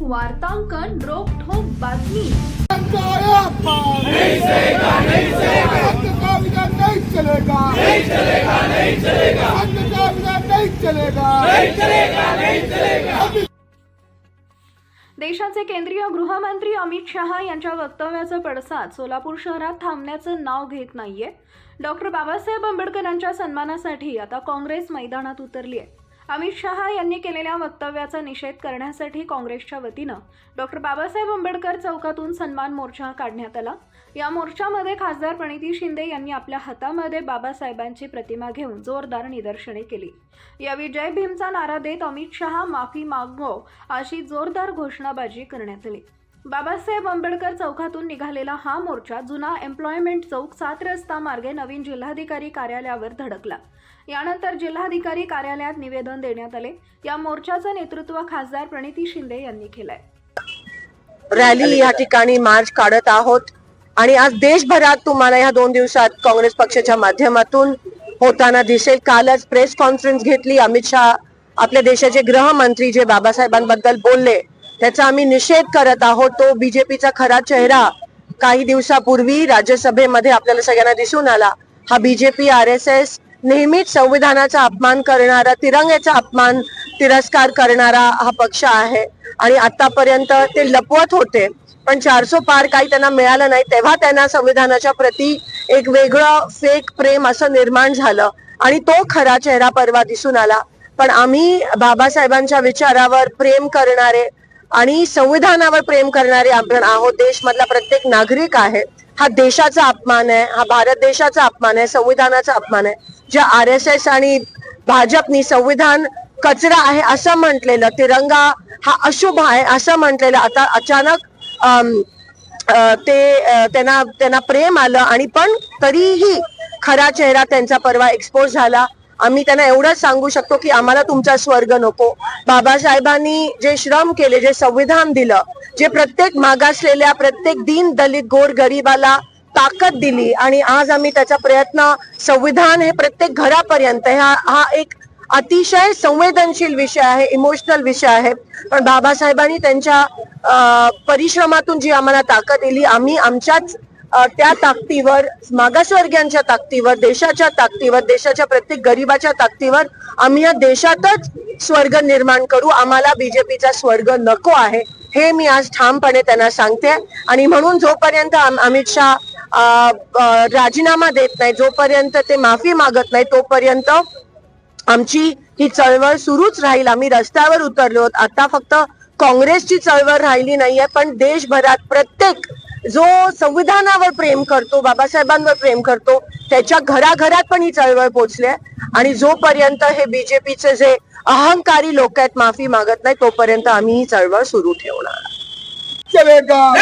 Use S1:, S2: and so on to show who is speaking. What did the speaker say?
S1: वार्तांकन रोखोक बातमी. देशाचे केंद्रीय गृहमंत्री अमित शहा यांच्या वक्तव्याचा पडसाद. सोलापूर शहरात थांबण्याचं नाव घेत नाहीये. डॉक्टर बाबासाहेब आंबेडकरांच्या सन्मानासाठी आता काँग्रेस मैदानात उतरली आहे अमित शहा यांनी केलेल्या वक्तव्याचा निषेध करण्यासाठी काँग्रेसच्या वतीनं डॉक्टर बाबासाहेब आंबेडकर चौकातून सन्मान मोर्चा काढण्यात आला. या मोर्चामध्ये खासदार प्रणिती शिंदे यांनी आपल्या हातामध्ये बाबासाहेबांची प्रतिमा घेऊन जोरदार निदर्शने केली. या विजय भीमचा नारा देत अमित शहा माफी मागो अशी जोरदार घोषणाबाजी करण्यात आली. बाबासाहेब आंबेडकर चौकातून निघालेला हा मोर्चा जुना एम्प्लॉयमेंट चौक सात रस्ता मार्गे नवीन जिल्हाधिकारी कार्यालयावर धडकला. यानंतर जिल्हाधिकारी कार्यालयात निवेदन देण्यात आले. या मोर्चाचं नेतृत्व खासदार प्रणिती शिंदे यांनी केलंय.
S2: रॅली या ठिकाणी मार्च काढत आहोत आणि आज देशभरात तुम्हाला या दोन दिवसात काँग्रेस पक्षाच्या माध्यमातून होताना दिसेल. कालच प्रेस कॉन्फरन्स घेतली. अमित शहा आपल्या देशाचे गृहमंत्री जे बाबासाहेबांबद्दल बोलले त्याचा आम्ही निषेध करत आहोत. तो बीजेपीचा खरा चेहरा काही दिवसापूर्वी राज्यसभेमध्ये आपल्याला सगळ्यांना दिसून आला. हा बीजेपी आर एस एस नेहमीच संविधानाचा अपमान करणारा तिरंग्याचा अपमान तिरस्कार करणारा हा पक्ष आहे. आणि आतापर्यंत ते लपवत होते. पण चारसो पार काही त्यांना मिळालं नाही. तेव्हा त्यांना संविधानाच्या प्रती एक वेगळं फेक प्रेम असं निर्माण झालं. आणि तो खरा चेहरा परवा दिसून आला. पण आम्ही बाबासाहेबांच्या विचारावर प्रेम करणारे आणि संविधानावर प्रेम करणारे आपण आहोत देशमधला प्रत्येक नागरिक आहे हा देशाचा अपमान आहे हा भारत देशाचा अपमान आहे संविधानाचा अपमान आहे. ज्या आर एस एस आणि भाजपनी संविधान कचरा आहे असं म्हटलेलं तिरंगा हा अशुभ आहे असं म्हटलेलं आता अचानक ते त्यांना त्यांना प्रेम आलं आणि पण तरीही खरा चेहरा त्यांचा परवा एक्सपोज झाला. आम्ही त्यांना एवढंच सांगू शकतो की आम्हाला तुमचा स्वर्ग नको. बाबासाहेबांनी जे श्रम केले जे संविधान दिलं जे प्रत्येक मागासलेल्या प्रत्येक दीन दलित गोर गरीबाला ताकद दिली आणि आज आम्ही त्याचा प्रयत्न संविधान हे प्रत्येक घरापर्यंत हा हा एक अतिशय संवेदनशील विषय आहे इमोशनल विषय आहे. पण बाबासाहेबांनी त्यांच्या परिश्रमातून जी आम्हाला ताकद दिली आम्ही आमच्याच त्या ताकदीवर मागासवर्गीयांच्या ताकदीवर देशाच्या ताकदीवर देशाच्या प्रत्येक गरिबाच्या ताकदीवर आम्ही या देशातच स्वर्ग निर्माण करू. आम्हाला बीजेपीचा स्वर्ग नको आहे. हे मी आज ठामपणे त्यांना सांगते. आणि म्हणून जोपर्यंत अमित शाह अं, राजीनामा देत नाही जोपर्यंत ते माफी मागत नाही तोपर्यंत आमची ही चळवळ सुरूच राहील. आम्ही रस्त्यावर उतरलो आता फक्त काँग्रेसची चळवळ राहिली नाहीये पण देशभरात प्रत्येक जो संविधानावर प्रेम करतो बाबासाहेबांवर प्रेम करतो त्याच्या घराघरात पण ही चळवळ पोहोचली आहे आणि जोपर्यंत हे बीजेपीचे जे अहंकारी लोक आहेत माफी मागत नाही तोपर्यंत आम्ही ही चळवळ सुरू ठेवणार
S3: चलेगा